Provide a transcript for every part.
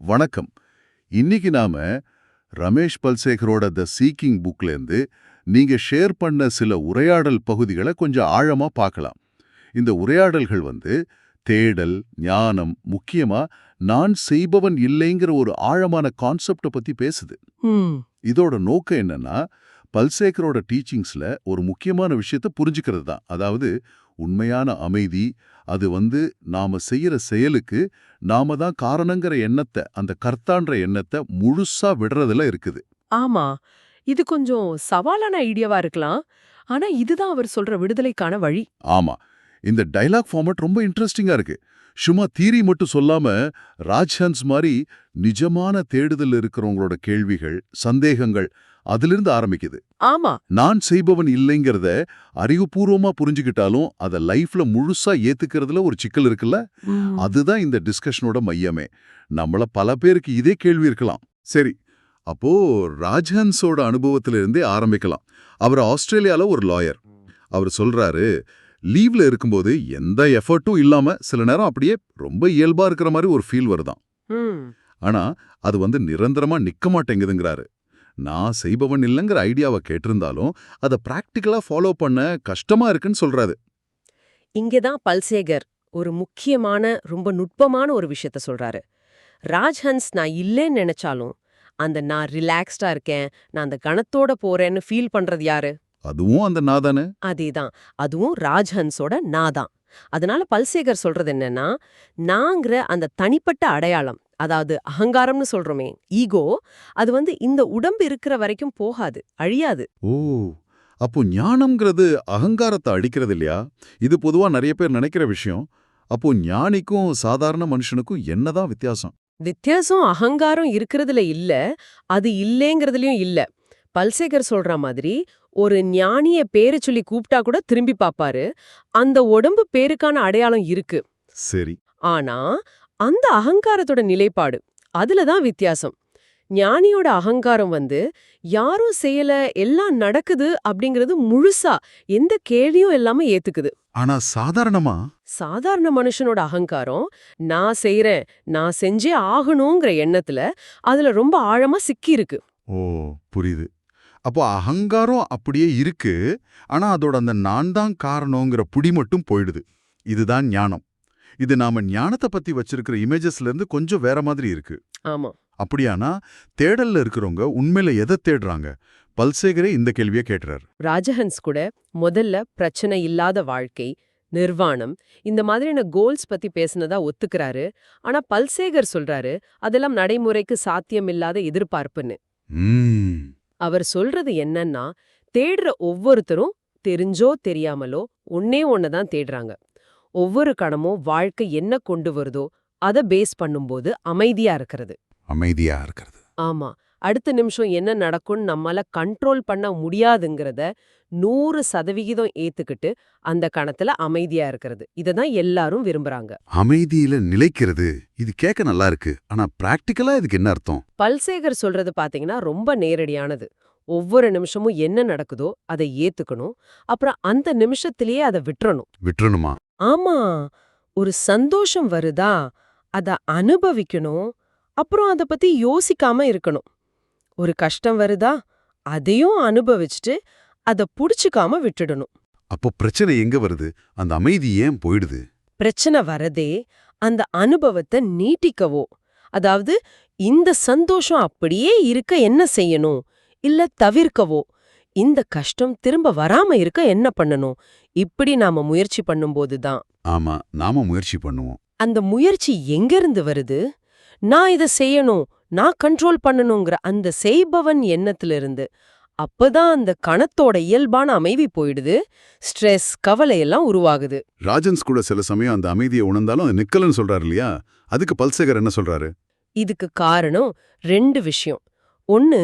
வணக்கம். இன்னைக்கு நாம ரமேஷ் பல்சேகரோட த சீக்கிங் புக்லேருந்து நீங்க ஷேர் பண்ண சில உரையாடல் பகுதிகளை கொஞ்சம் ஆழமா பார்க்கலாம். இந்த உரையாடல்கள் வந்து தேடல் ஞானம் முக்கியமா நான் செய்பவன் இல்லைங்கிற ஒரு ஆழமான கான்செப்ட பத்தி பேசுது. இதோட நோக்கம் என்னன்னா பல்சேக்கரோட டீச்சிங்ஸ்ல ஒரு முக்கியமான விஷயத்த புரிஞ்சுக்கிறது தான் அதாவது உண்மையான அமைதி அது வந்து நாம செய்யற செயலுக்கு நாம தான் காரணங்கிற எண்ணத்தை அந்த கர்த்தான்ற எண்ணத்தை முழுசா விடுறதுல இருக்குது. ஆமா. இது கொஞ்சம் சவாலான ஐடியாவா இருக்கலாம். ஆனா இதுதான் அவர் சொல்ற விடுதலைக்கான வழி. ஆமா. இந்த டைலாக் ஃபார்மட் ரொம்ப இன்ட்ரெஸ்டிங்கா இருக்கு. சும்மா தீரி மட்டும் சொல்லாம ராஜ்ஹன்ஸ் மாதிரி நிஜமான தேடுதல் இருக்கிறவங்களோட கேள்விகள் சந்தேகங்கள் அதிலிருந்து ஆரம்பிக்குது. ஆமா. நான் செய்பவன் இல்லைங்கிறத அறிவுபூர்வமா புரிஞ்சுக்கிட்டாலும் அத லைஃப்ல முழுசா ஏத்துக்கிறதுல ஒரு சிக்கல் இருக்குல்ல. அதுதான் இந்த டிஸ்கஷனோட மையமே. நம்மள பல பேருக்கு இதே கேள்வி இருக்கலாம். சரி அப்போ ராஜஹன்ஸோட அனுபவத்தில இருந்தே ஆரம்பிக்கலாம். அவர் ஆஸ்திரேலியால ஒரு லாயர். அவர் சொல்றாரு லீவ்ல இருக்கும்போது எந்த எஃபர்ட்டும் இல்லாம சில நேரம் அப்படியே ரொம்ப இயல்பா இருக்கிற மாதிரி ஒரு ஃபீல் வருதாம் ம். ஆனா அது வந்து நிரந்தரமா நிக்க மாட்டேங்குதுங்கிறாரு. நான் செய்பவன் இல்லைங்கிற ஐடியாவை கேட்டிருந்தாலும் அதை பிராக்டிக்கலா ஃபாலோ பண்ண கஷ்டமா இருக்குன்னு சொல்றாரு. இங்கதான் பல்சேகர் ஒரு முக்கியமான ரொம்ப நுட்பமான ஒரு விஷயத்த சொல்றாரு. ராஜ்ஹன்ஸ் நான் இல்லைன்னு நினைச்சாலும் அந்த நான் ரிலாக்ஸ்டா இருக்கேன் நான் அந்த கணத்தோட போறேன்னு ஃபீல் பண்றது யாரு? அதுவும் அந்த நாதானே அதேதான் அதுவும் ராஜ்ஹன்ஸோட நான் தான். அதனால பல்சேகர் சொல்றது என்னன்னா நாங்கிற அந்த தனிப்பட்ட அடையாளம் அதாவது அகங்காரம்னு சொல்றோமே ஈகோ அது வந்து இந்த உடம்பு இருக்கிற வரைக்கும் போகாது அழியாது. ஓ அப்போ ஞானம்ங்கிறது அகங்காரத்தை அடிக்கிறது இல்லையா? இது பொதுவா நிறைய பேர் நினைக்கிற விஷயம். அப்போ ஞானிக்கும் சாதாரண மனுஷனுக்கும் என்னதான் வித்தியாசம்? வித்தியாசம் அகங்காரம் இருக்கிறதுல இல்ல அது இல்லேங்கிறதுலயும் இல்ல. பல்சேகர் சொல்ற மாதிரி ஒரு ஞானிய பேரு சொல்லி கூப்பிட்டா கூட திரும்பி பாப்பாரு. அந்த உடம்பு பேருக்கான அடையாளம் இருக்கு. சரி. ஆனா அந்த அகங்காரத்தோட நிலைப்பாடு. அதுல தான் வித்தியாசம். ஞானியோட அகங்காரம் வந்து யாரும் செய்யல எல்லாம் நடக்குது அப்படிங்கிறது முழுசா எந்த கேள்வியும் இல்லாம ஏத்துக்குது. ஆனா சாதாரணமா? சாதாரண மனுஷனோட அகங்காரம் நான் செய்றேன் நான் செஞ்சே ஆகணுங்கிற எண்ணத்துல அதுல ரொம்ப ஆழமா சிக்கி இருக்கு ஓ புரியுது. அப்போ அகங்காரம் அப்படியே இருக்கு ஆனா அதோட அந்த நான் தான் காரணங்கிற புடி மட்டும் போயிடுது. இதுதான் ஞானம். இது நாம ஞானத்தை பத்தி வச்சிருக்கிற இமேஜஸ்ல இருந்து கொஞ்சம் வேற மாதிரி இருக்கு. ஆமா. அப்படியானா தேடல்ல இருக்கிறவங்க உண்மையில எதை தேடுறாங்க? பல்சேகரே இந்த கேள்வியை கேட்டுறாரு ராஜஹன்ஸ் கூட முதல்ல பிரச்சனை இல்லாத வாழ்க்கை நிர்வாணம் இந்த மாதிரியான கோல்ஸ் பத்தி பேசுனதா ஒத்துக்கிறாரு. ஆனா பல்சேகர் சொல்றாரு அதெல்லாம் நடைமுறைக்கு சாத்தியமில்லாத எதிர்பார்ப்புன்னு. அவர் சொல்றது என்னன்னா தேடுற ஒவ்வொருத்தரும் தெரிஞ்சோ தெரியாமலோ ஒன்னே ஒன்னதான் தேடுறாங்க. ஒவ்வொரு கணமும் வாழ்க்கை என்ன கொண்டு வருதோ அத பேஸ் பண்ணும்போது அமைதியா இருக்கிறது. அமைதியா இருக்கிறது. ஆமா. அடுத்த நிமிஷம் என்ன நடக்கும்னு நம்மால கண்ட்ரோல் பண்ண முடியாதுங்கிறத நூறு சதவிகிதம் ஏத்துக்கிட்டு அந்த கணத்துல அமைதியா இருக்கிறது. இததான் எல்லாரும் விரும்புறாங்க. அமைதியில நிலைக்கிறது இது கேட்க நல்லா இருக்கு. ஆனா பிராக்டிக்கலா இதுக்கு என்ன அர்த்தம்? பல்சேகர் சொல்றது பாத்தீங்கன்னா ரொம்ப நேரடியானது. ஒவ்வொரு நிமிஷமும் என்ன நடக்குதோ அதை ஏத்துக்கணும். அப்புறம் அந்த நிமிஷத்திலேயே அதை விட்டுறணும். விட்டுறணுமா? ஆமா ஒரு சந்தோஷம் வருதா அத அனுபவிக்கணும் அப்புறம் அத பத்தி யோசிக்காம இருக்கணும். ஒரு கஷ்டம் வருதா அதையும் அனுபவிச்சுட்டு அத புடிச்சுக்காம விட்டுடணும். அப்போ பிரச்சனை எங்க வருது? அந்த அமைதி ஏன் போயிடுது? பிரச்சனை வரதே அந்த அனுபவத்தை நீட்டிக்கவோ அதாவது இந்த சந்தோஷம் அப்படியே இருக்க என்ன செய்யணும் இல்ல தவிர்க்கவோ இந்த கஷ்டம் திரும்ப வராம இருக்க என்ன பண்ணணும்? இப்படி நாம முயற்சி பண்ணும்போது தான். ஆமா நாம முயற்சி பண்ணுவோம். அந்த முயற்சி எங்கிருந்து வருது? நான் இத செய்யணும் நான் கண்ட்ரோல் பண்ணணுங்கிற அந்த செய்பவன் எண்ணத்திலிருந்து. அப்பதான் அந்த கணத்தோட இயல்பான அமைதி போயிடுது ஸ்ட்ரெஸ் கவலை எல்லாம் உருவாகுது. ராஜன்ஸ் கூட சில சமயம் அந்த அமைதியை உணர்ந்தாலும் நிக்கலன்னு சொல்றாரு இல்லையா? அதுக்கு பல்சேகர் என்ன சொல்றாரு? இதுக்கு காரணம் ரெண்டு விஷயம். ஒன்னு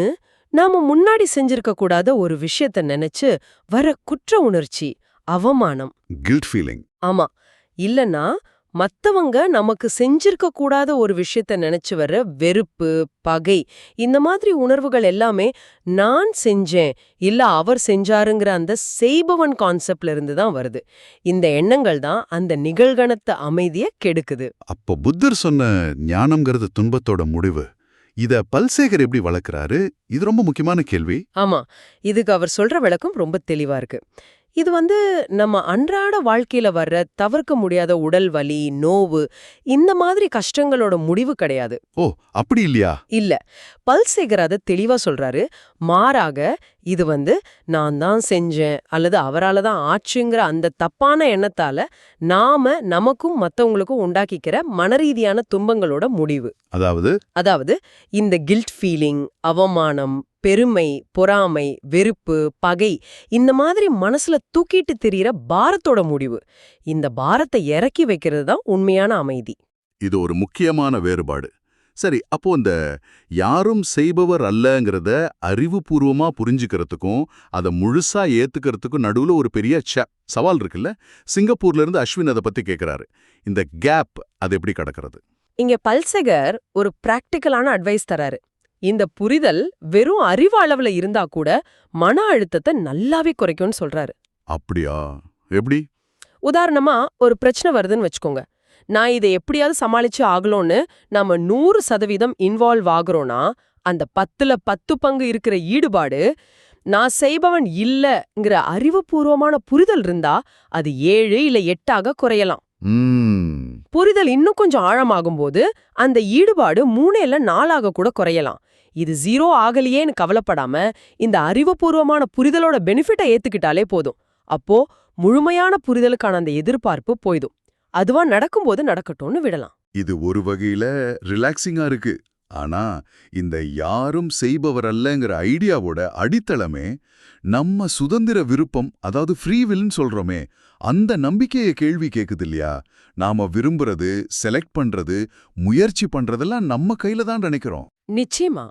நாம முன்னாடி செஞ்சிருக்க கூடாத ஒரு விஷயத்த நினைச்சு வர குற்ற உணர்ச்சி அவமானம். கில்ட் ஃபீலிங் ஆமா. இல்லனா மத்தவங்க நமக்கு செஞ்சிருக்க கூடாத ஒரு விஷயத்த நினைச்சு வர்ற வெறுப்பு பகை இந்த மாதிரி உணர்வுகள் எல்லாமே நான் செஞ்சேன் இல்ல அவர் செஞ்சாருங்கிற அந்த செய்பவன் கான்செப்ட்ல இருந்து தான் வருது. இந்த எண்ணங்கள் தான் அந்த நிகழ்கணத்த அமைதிய கெடுக்குது. அப்போ புத்தர் சொன்ன ஞானம்ங்கிறது துன்பத்தோட முடிவு. இத பல்சேகர் எப்படி வளர்க்கறாரு? இது ரொம்ப முக்கியமான கேள்வி. ஆமா. இதுக்கு அவர் சொல்ற விளக்கம் ரொம்ப தெளிவா இருக்கு. இது வந்து நம்ம அன்றாட வாழ்க்கையில வர்ற தவிர்க்க முடியாத உடல் வலி நோவு இந்த மாதிரி கஷ்டங்களோட முடிவு கிடையாது. ஓ அப்படி இல்லையா? இல்ல. பல்சேகர் அதை தெளிவா சொல்றாரு. மாறாக இது வந்து நான் தான் செஞ்சேன் அல்லது அவரால தான் ஆச்சுங்கிற அந்த தப்பான எண்ணத்தால நாம நமக்கும் மத்தவங்களுக்கும் உண்டாக்கிக்கிற மனரீதியான துன்பங்களோட முடிவு. அதாவது? அதாவது இந்த கில்ட் ஃபீலிங் அவமானம் பெருமை பொறாமை வெறுப்பு பகை இந்த மாதிரி மனசுல தூக்கிட்டு திரியிற பாரத்தோட முடிவு. இந்த பாரத்தை இறக்கி வைக்கிறது தான் உண்மையான அமைதி. இது ஒரு முக்கியமான வேறுபாடு. சரி அப்போ இந்த யாரும் செய்பவர் அல்லங்கிறத அறிவுபூர்வமா புரிஞ்சுக்கிறதுக்கும் அதை முழுசா ஏத்துக்கிறதுக்கும் நடுவுல ஒரு பெரிய ச சவால் இருக்குல்ல? சிங்கப்பூர்ல இருந்து அஸ்வின் அதை பத்தி கேக்குறாரு. இந்த கேப் அது எப்படி கடக்கிறது? இங்க பல்செகர் ஒரு பிராக்டிக்கலான அட்வைஸ் தராரு. இந்த புரிதல் வெறும் அறிவு அளவுல இருந்தா கூட மன அழுத்தத்தை நல்லாவே குறைக்கும்னு சொல்றாரு. அப்படியா? எப்படி? உதாரணமா ஒரு பிரச்சனை வருதுன்னு வச்சுக்கோங்க. நான் இதை எப்படியாவது சமாளிச்சு ஆகலோன்னு நம்ம நூறு சதவீதம் இன்வால்வ் ஆகுறோம்னா அந்த பத்துல பத்து பங்கு இருக்கிற ஈடுபாடு நான் செய்பவன் இல்லங்கிற அறிவுபூர்வமான புரிதல் இருந்தா அது ஏழு இல்ல எட்டாக குறையலாம். புரிதல் இன்னும் கொஞ்சம் ஆழமாகும்போது அந்த ஈடுபாடு மூணு இல்ல நாலாக கூட குறையலாம். இது ஜீரோ ஆகலையேன்னு கவலைப்படாம இந்த அறிவுபூர்வமான புரிதலோட பெனிஃபிட்டை ஏத்துக்கிட்டாலே போதும். அப்போ முழுமையான புரிதலுக்கான அந்த எதிர்பார்ப்பு போய்டும். அதுவா நடக்கும்போது நடக்கட்டும்னு விடலாம். இது ஒரு வகையில ரிலாக்ஸிங்கா இருக்கு. ஆனா இந்த யாரும் செய்பவர் அல்லங்கிற ஐடியாவோட அடித்தளமே நம்ம சுதந்திர விருப்பம் அதாவது ஃப்ரீ வில்னு சொல்றோமே அந்த நம்பிக்கையை கேள்வி கேக்குது இல்லையா? நாம விரும்புறது செலக்ட் பண்றது முயற்சி பண்றதெல்லாம் நம்ம கையில தான் நினைக்கிறோம். நிச்சயமா.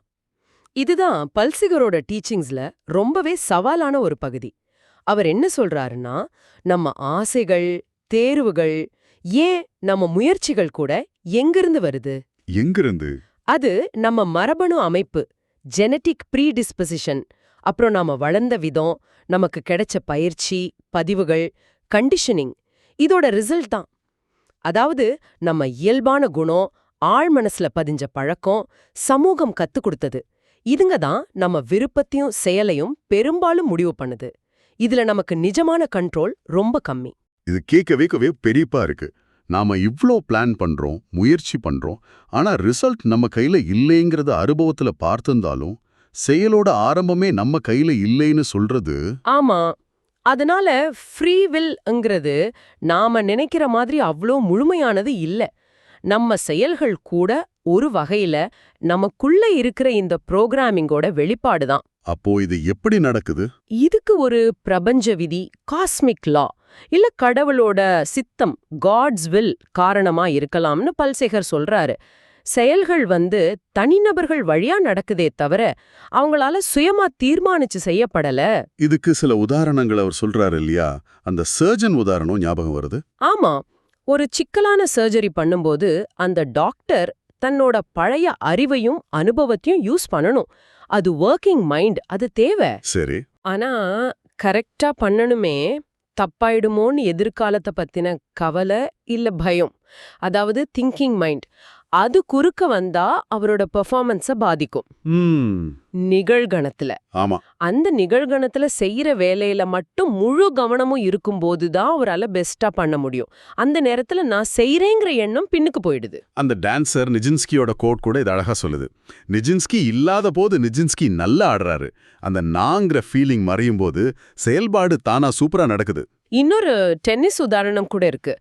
இதுதான் பல்சிகரோட டீச்சிங்ஸ்ல ரொம்பவே சவாலான ஒரு பகுதி. அவர் என்ன சொல்றாருன்னா நம்ம ஆசைகள் தேர்வுகள் ஏன் நம்ம முயற்சிகள் கூட எங்கிருந்து வருது? எங்கிருந்து? அது நம்ம மரபணு அமைப்பு ஜெனட்டிக் ப்ரீடிஸ்பொசிஷன் அப்புறம் நாம வளர்ந்த விதம் நமக்கு கிடைச்ச பயிற்சி பதிவுகள் கண்டிஷனிங் இதோட ரிசல்ட் தான். அதாவது நம்ம இயல்பான குணம் ஆழ் மனசுல பதிஞ்ச பழக்கம் சமூகம் கத்து கொடுத்தது. இதுங்க தான் நம்ம விருப்பத்தையும் செயலையும் பெரும்பாலும் முடிவு பண்ணுது. இதுல நமக்கு நிஜமான கண்ட்ரோல் ரொம்ப கம்மி. இது கேட்கவே கவே பெரியப்பா இருக்கு. நாம இவ்ளோ பிளான் பண்றோம் முயற்சி பண்றோம் ஆனா ரிசல்ட் நம்ம கையில இல்லைங்கிறத அனுபவத்துல பார்த்திருந்தாலும் செயலோட ஆரம்பமே நம்ம கையில இல்லைன்னு சொல்றது ஆமா. அதனால ஃப்ரீ வில்ங்கிறது நாம நினைக்கிற மாதிரி அவ்ளோ முழுமையானது இல்ல. நம்ம செயல்கள் கூட ஒரு வகையில நமக்குள்ள இருக்கிற இந்த புரோகிராமிங்கோட வெளிப்பாடு தான். அப்போ இது எப்படி நடக்குது? இதுக்கு ஒரு பிரபஞ்ச விதி காஸ்மிக் லா இல்ல கடவுளோட சித்தம் காட்ஸ் வில் காரணமா இருக்கலாம்னு பல்சேகர் சொல்றாரு. செயல்கள் வந்து தனிநபர்கள் வழியா நடக்குதே தவிர அவங்களால சுயமா தீர்மானிச்சு செய்யப்படல. இதுக்கு சில உதாரணங்கள் அவர் சொல்றாரு இல்லையா? அந்த சர்ஜன் உதாரணம் ஞாபகம் வருது? ஆமா. ஒரு சிக்கலான சர்ஜரி பண்ணும்போது அந்த டாக்டர் தன்னோட பழைய அறிவையும் அனுபவத்தையும் யூஸ் பண்ணணும். அது ஒர்க்கிங் மைண்ட் அது தேவை. சரி. ஆனா கரெக்டா பண்ணணுமே தப்பாயிடுமோன்னு எதிர்காலத்தை பத்தின கவலை இல்ல பயம். அதாவது திங்கிங் மைண்ட் அது குறுக்க வந்தா அவரோட பெர்ஃபார்மன்ஸ பாதிக்கும். நிகழ்கணத்துல. ஆமா. அந்த நிகழ்கணத்துல செய்யற வேலையில மட்டும் முழு கவனமும் இருக்கும்போது தான் அவரால பெஸ்டா பண்ண முடியும். அந்த நேரத்துல நான் செய்றேங்கிற எண்ணம் பின்னுக்கு போயிடுது. அந்த டான்சர் நிஜின்ஸ்கியோட கோட் கூட இது அழகா சொல்லுது. நிஜின்ஸ்கி இல்லாத போது நிஜின்ஸ்கி நல்லா ஆடுறாரு. அந்த நாங்கிற ஃபீலிங் மறையும் போது செயல்பாடு தானா சூப்பரா நடக்குது. இன்னொரு டென்னிஸ் உதாரணம் கூட இருக்கு.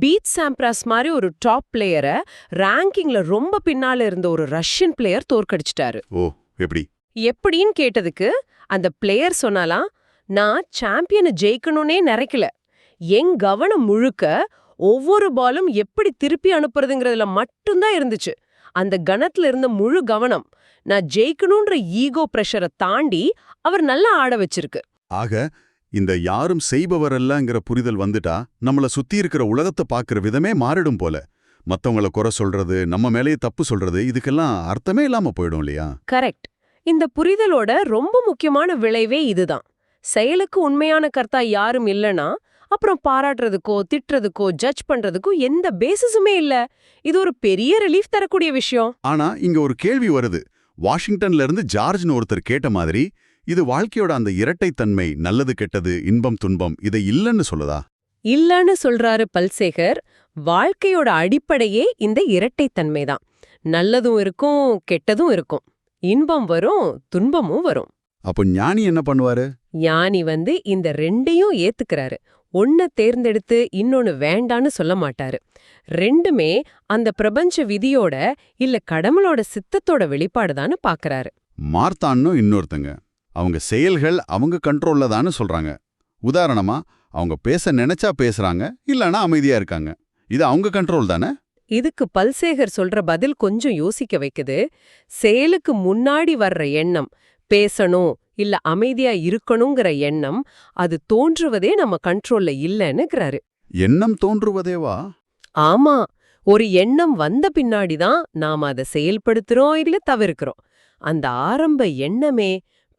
பீட் சாம்ப்ராஸ் மாதிரி ஒரு டாப் பிளேயரை ரேங்கிங்ல ரொம்ப பின்னால இருந்த ஒரு ரஷ்யன் பிளேயர் தோற்கடிச்சிட்டாரு. ஓ எப்படி? எப்படின்னு கேட்டதுக்கு அந்த பிளேயர் சொன்னாலாம் நான் சாம்பியனை ஜெயிக்கணும்னே நினைக்கல. என் கவனம் முழுக்க ஒவ்வொரு பாலும் எப்படி திருப்பி அனுப்புறதுங்கிறதுல மட்டும்தான் இருந்துச்சு. அந்த கணத்துல இருந்த முழு கவனம் நான் ஜெயிக்கணும்ன்ற ஈகோ பிரஷரை தாண்டி அவர் நல்லா ஆட வச்சிருக்கு. ஆக இந்த யாரும் செய்பவரல்லங்கிற புரிதல் வந்துட்டா நம்மள சுத்தி இருக்கிற உலகத்தை பார்க்கிற விதமே மாறிடும் போல. மத்தவங்கள குறை சொல்றது நம்ம மேலேயே தப்பு சொல்றது இதுக்கெல்லாம் அர்த்தமே இல்லாம போயிடும் இல்லையா? கரெக்ட். இந்த புரிதலோட ரொம்ப முக்கியமான விளைவே இதுதான். செயலுக்கு உண்மையான கர்த்தா யாரும் இல்லனா அப்புறம் பாராட்டுறதுக்கோ திட்டுறதுக்கோ ஜட்ஜ் பண்றதுக்கோ எந்த பேசிஸுமே இல்ல. இது ஒரு பெரிய ரிலீஃப் தரக்கூடிய விஷயம். ஆனா இங்க ஒரு கேள்வி வருது. வாஷிங்டன்ல இருந்து ஜார்ஜ்னு ஒருத்தர் கேட்ட மாதிரி இது வாழ்க்கையோட அந்த இரட்டைத்தன்மை நல்லது கெட்டது இன்பம் துன்பம் இதை இல்லைன்னு சொல்லுதா? இல்லன்னு சொல்றாரு பல்சேகர் வாழ்க்கையோட அடிப்படையே இந்த இரட்டைத்தன்மை தான். நல்லதும் இருக்கும் கெட்டதும் இருக்கும். இன்பம் வரும் துன்பமும் வரும். அப்போ ஞானி என்ன பண்ணுவாரு? ஞானி வந்து இந்த ரெண்டையும் ஏத்துக்கிறாரு. ஒன்ன தேர்ந்தெடுத்து இன்னொன்னு வேண்டான்னு சொல்ல மாட்டாரு. ரெண்டுமே அந்த பிரபஞ்ச விதியோட இல்ல கடவுளோட சித்தத்தோட வெளிப்பாடுதான்னு பாக்குறாரு. மார்த்தான்னு இன்னொருத்தங்க. அவங்க செயல்கள் அவங்க கண்ட்ரோல்ல தான்னு சொல்றாங்க. உதாரணமா அவங்க பேச நினைச்சா பேசுறாங்க இல்லனா அமைதியா இருக்காங்க. இது அவங்க கண்ட்ரோல் தானே? இதுக்கு பல்சேகர் சொல்ற பதில் கொஞ்சம் யோசிக்க வைக்குது. செயலுக்கு முன்னாடி வர்ற எண்ணம் பேசணும் இல்ல அமைதியா இருக்கணுங்கிற எண்ணம் அது தோன்றுவதே நம்ம கண்ட்ரோல்ல இல்லன்னுங்கிறாரு எண்ணம் தோன்றுவதேவா? ஆமா ஒரு எண்ணம் வந்த பின்னாடிதான் நாம அதை செயல்படுத்துறோம் இல்ல தவிர்க்கிறோம். அந்த ஆரம்ப எண்ணமே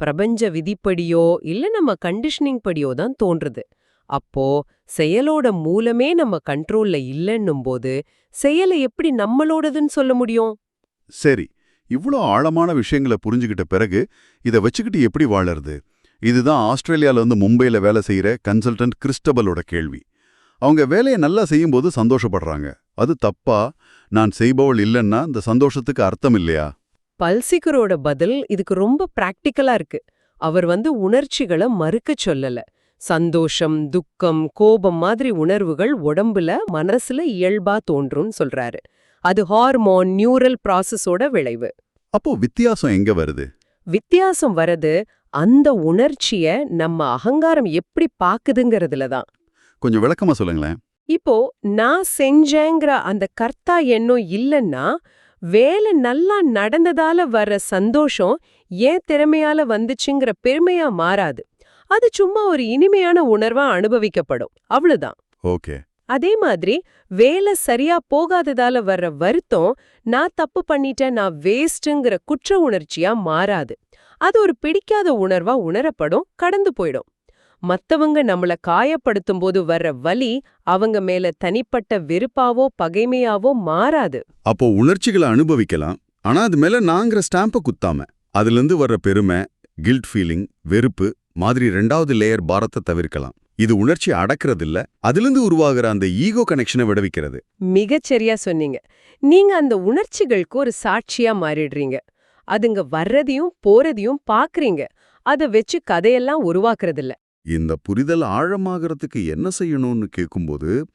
பிரபஞ்ச விதிப்படியோ இல்ல நம்ம கண்டிஷனிங் படியோ தான் தோன்றுது. அப்போ செயலோட மூலமே நம்ம கண்ட்ரோல்ல இல்லன்னும் போது செயலை எப்படி நம்மளோடதுன்னு சொல்ல முடியும்? சரி இவ்ளோ ஆழமான விஷயங்களை புரிஞ்சுக்கிட்ட பிறகு இதை வச்சுக்கிட்டு எப்படி வாழறது? இதுதான் ஆஸ்திரேலியால வந்து மும்பைல வேலை செய்யற கன்சல்டன்ட் கிறிஸ்டபலோட கேள்வி. அவங்க வேலையை நல்லா செய்யும்போது சந்தோஷப்படுறாங்க. அது தப்பா? நான் செய்பவள் இல்லைன்னா இந்த சந்தோஷத்துக்கு அர்த்தம் இல்லையா? பல்சிகரோட பதில் இதுக்கு ரொம்ப பிராக்டிக்கலா இருக்கு. அவர் வந்து உணர்ச்சிகளை மறுக்கச் சொல்லல. சந்தோஷம் துக்கம் கோபம் மாதிரி உணர்வுகள் உடம்புல மனசுல இயல்பா தோன்றும்னு சொல்றாரு. அது ஹார்மோன் நியூரல் ப்ராசஸோட விளைவு. அப்போ வித்தியாசம் எங்க வருது? வித்தியாசம் வரது அந்த உணர்ச்சிய நம்ம அகங்காரம் எப்படி பாக்குதுங்கிறதுல தான். கொஞ்சம் விளக்கமா சொல்லுங்களேன். இப்போ நான் செஞ்சேங்கிற அந்த கர்த்தா எண்ணம் இல்லைன்னா வேலை நல்லா நடந்ததால வர்ற சந்தோஷம் ஏன் திறமையால வந்துச்சுங்கிற பெருமையா மாறாது. அது சும்மா ஒரு இனிமையான உணர்வா அனுபவிக்கப்படும். அவ்வளவுதான் ஓகே. அதே மாதிரி வேலை சரியா போகாததால வர்ற வருத்தம் நான் தப்பு பண்ணிட்டேன் நான் வேஸ்ட்டுங்கிற குற்ற உணர்ச்சியா மாறாது. அது ஒரு பிடிக்காத உணர்வா உணரப்படும் கடந்து போயிடும். மத்தவங்க நம்மள காயப்படுத்தும் போது வர்ற வலி அவங்க மேல தனிப்பட்ட வெறுப்பாவோ பகைமையாவோ மாறாது. அப்போ உணர்ச்சிகளை அனுபவிக்கலாம். ஆனா அது மேல நாங்கிற ஸ்டாம்ப குத்தாம அதிலிருந்து வர்ற பெருமை கில்ட் ஃபீலிங் வெறுப்பு மாதிரி ரெண்டாவது லேயர் பாரத்தை தவிர்க்கலாம். இது உணர்ச்சி அடக்கிறதில்ல அதிலிருந்து உருவாகிற அந்த ஈகோ கனெக்ஷனை விடுவிக்கிறது. மிகச்சரியா சொன்னீங்க. நீங்க அந்த உணர்ச்சிகளுக்கு ஒரு சாட்சியா மாறிடுறீங்க. அதுங்க வர்றதையும் போறதையும் பாக்குறீங்க. அத வச்சு கதையெல்லாம் உருவாக்குறதில்ல. இந்த புரிதல் ஆழமாகறதுக்கு என்ன செய்யணும்னு கேட்கும்போது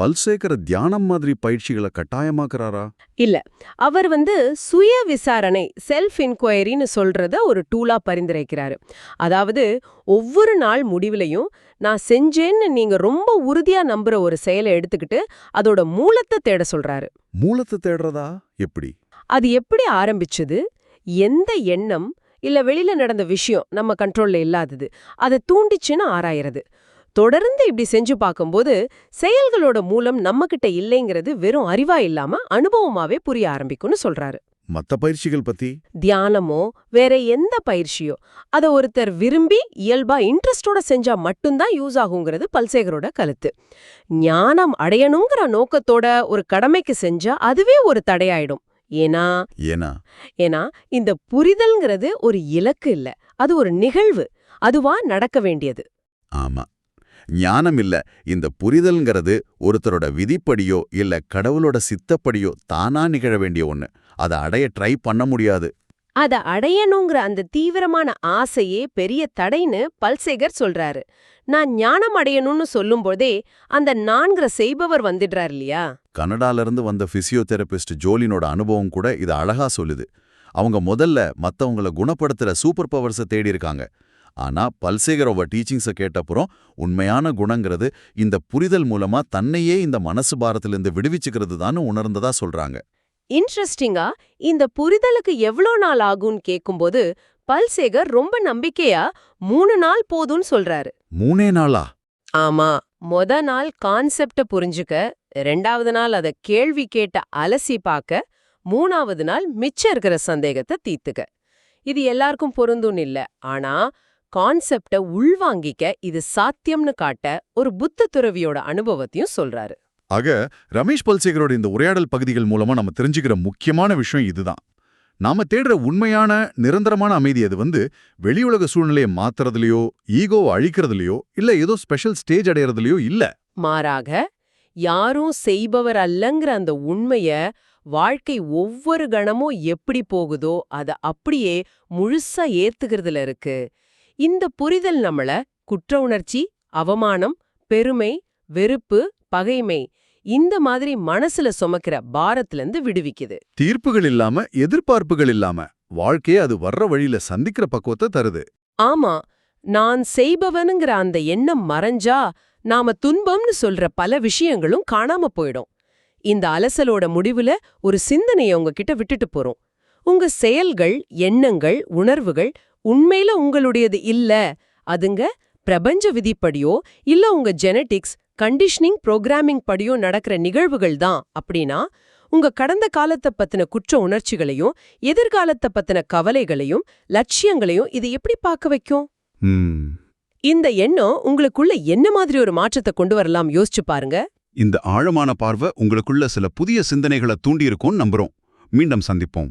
பல்சேகர தியானம் மாதிரி பயிற்சிகளை கட்டாயமாக்குறாரா? இல்ல. அவர் வந்து சுய விசாரணை செல்ஃப் இன்கொயரின்னு சொல்றத ஒரு டூலா பரிந்துரைக்கிறாரு. அதாவது ஒவ்வொரு நாள் முடிவுலையும் நான் செஞ்சேன்னு நீங்க ரொம்ப உறுதியா நம்புற ஒரு செயலை எடுத்துக்கிட்டு அதோட மூலத்தை தேட சொல்றாரு. மூலத்தை தேடுறதா? எப்படி? அது எப்படி ஆரம்பிச்சது? எந்த எண்ணம்? இல்ல வெளியில நடந்த விஷயம் நம்ம கண்ட்ரோல்ல இல்லாதது. அதை தூண்டிச்சுன்னு ஆராயறது. தொடர்ந்து இப்படி செஞ்சு பார்க்கும்போது செயல்களோட மூலம் நம்மகிட்ட இல்லைங்கிறது வெறும் அறிவா இல்லாம அனுபவமாவே புரிய ஆரம்பிக்கும்னு சொல்றாரு. மத்த பயிற்சிகள் பத்தி? தியானமோ வேற எந்த பயிற்சியோ அத ஒருத்தர் விரும்பி இயல்பா இன்ட்ரெஸ்டோட செஞ்சா மட்டும்தான் யூஸ் ஆகுங்கிறது பல்சேகரோட கருத்து. ஞானம் அடையணுங்கிற நோக்கத்தோட ஒரு கடமைக்கு செஞ்சா அதுவே ஒரு தடையாயிடும். ஏன்னா ஏனா? ஏன்னா இந்த புரிதல்ங்கிறது ஒரு இலக்கு இல்ல. அது ஒரு நிகழ்வு. அதுவா நடக்க வேண்டியது. ஆமா. ஞானம் இல்ல. இந்த புரிதல்ங்கிறது ஒருத்தரோட விதிப்படியோ இல்ல கடவுளோட சித்தப்படியோ தானா நிகழ வேண்டிய ஒண்ணு. அதை அடைய ட்ரை பண்ண முடியாது. அத அடையணுங்கிற அந்த தீவிரமான ஆசையே பெரிய தடைன்னு பல்சேகர் சொல்றாரு. நான் ஞானம் அடையணும்னு சொல்லும்போதே அந்த நான்கிற செய்பவர் வந்துடுறார் இல்லையா? கனடால இருந்து வந்த பிசியோதெரபிஸ்ட் ஜோலினோட அனுபவம் கூட இதை அழகா சொல்லுது. அவங்க முதல்ல மத்தவங்கள குணப்படுத்துற சூப்பர் பவர்ஸை தேடி இருக்காங்க ஆனா பல்சேகரோவ டீச்சிங்ஸை கேட்டப்புறம் உண்மையான குணங்கிறது இந்த புரிதல் மூலமா தன்னையே இந்த மனசு பாரத்திலிருந்து விடுவிச்சுக்கிறது தான் உணர்ந்ததா சொல்றாங்க. இன்ட்ரெஸ்டிங்கா இந்த புரிதலுக்கு எவ்வளோ நாள் ஆகும்னு கேட்கும்போது பல்சேகர் ரொம்ப நம்பிக்கையா மூணு நாள் போதும்னு சொல்றாரு. மூணே நாளா? ஆமா. மொத நாள் கான்செப்ட புரிஞ்சுக்க ரெண்டாவது நாள் அத கேள்வி கேட்ட அலசி பார்க்க மூணாவது நாள் மிச்சம் இருக்கிற சந்தேகத்தை தீர்த்துக்க. இது எல்லாருக்கும் பொருந்தும் இல்ல. ஆனா கான்செப்ட உள்வாங்கிக்க இது சாத்தியம்னு காட்ட ஒரு புத்த துறவியோட அனுபவத்தையும் சொல்றாரு. ஆக ரமேஷ் பல்சேகரோட இந்த உரையாடல் பகுதிகள் மூலமா நம்ம தெரிஞ்சுக்கிற முக்கியமான விஷயம் இதுதான். நாம தேடுற உண்மையான நிரந்தரமான அமைதி அது வந்து வெளியுலக சூழ்நிலையை மாத்துறதுலயோ ஈகோவை அழிக்கிறதுலயோ இல்ல ஏதோ ஸ்பெஷல் ஸ்டேஜ் அடையறதுலயோ இல்ல. மாறாக யாரும் செய்பவர் அல்லங்கிற அந்த உண்மைய வாழ்க்கை ஒவ்வொரு கணமும் எப்படி போகுதோ அத அப்படியே முழுசா ஏத்துக்கிறதுல இருக்கு. இந்த புரிதல் நம்மள குற்ற உணர்ச்சி அவமானம் பெருமை வெறுப்பு பகைமை இந்த மாதிரி மனசுல சுமக்கிற பாரத்துல இருந்து விடுவிக்குது. தீர்ப்புகள் இல்லாம எதிர்பார்ப்புகள் இல்லாம வாழ்க்கையே அது வர்ற வழியில சந்திக்கிற பக்குவத்தை தருது. ஆமா நான் செய்பவனுங்கிற அந்த எண்ணம் மறைஞ்சா நாம துன்பம்னு சொல்ற பல விஷயங்களும் காணாம போயிடும். இந்த அலசலோட முடிவுல ஒரு சிந்தனைய உங்ககிட்ட விட்டுட்டு போறோம். உங்க செயல்கள் எண்ணங்கள் உணர்வுகள் உண்மையில உங்களுடையது இல்ல அதுங்க பிரபஞ்ச விதிப்படியோ இல்ல உங்க ஜெனடிக்ஸ் கண்டிஷனிங் புரோகிராமிங் படியோ நடக்கிற நிகழ்வுகள் தான் அப்படின்னா உங்க கடந்த காலத்தை பத்தின குற்ற உணர்ச்சிகளையும் எதிர்காலத்தை பத்தின கவலைகளையும் லட்சியங்களையும் இது எப்படி பார்க்க வைக்கும்? இந்த எண்ணம் உங்களுக்குள்ள என்ன மாதிரி ஒரு மாற்றத்தை கொண்டு வரலாம் யோசிச்சு பாருங்க. இந்த ஆழமான பார்வை உங்களுக்குள்ள சில புதிய சிந்தனைகளை தூண்டியிருக்கும்னு நம்புறோம். மீண்டும் சந்திப்போம்.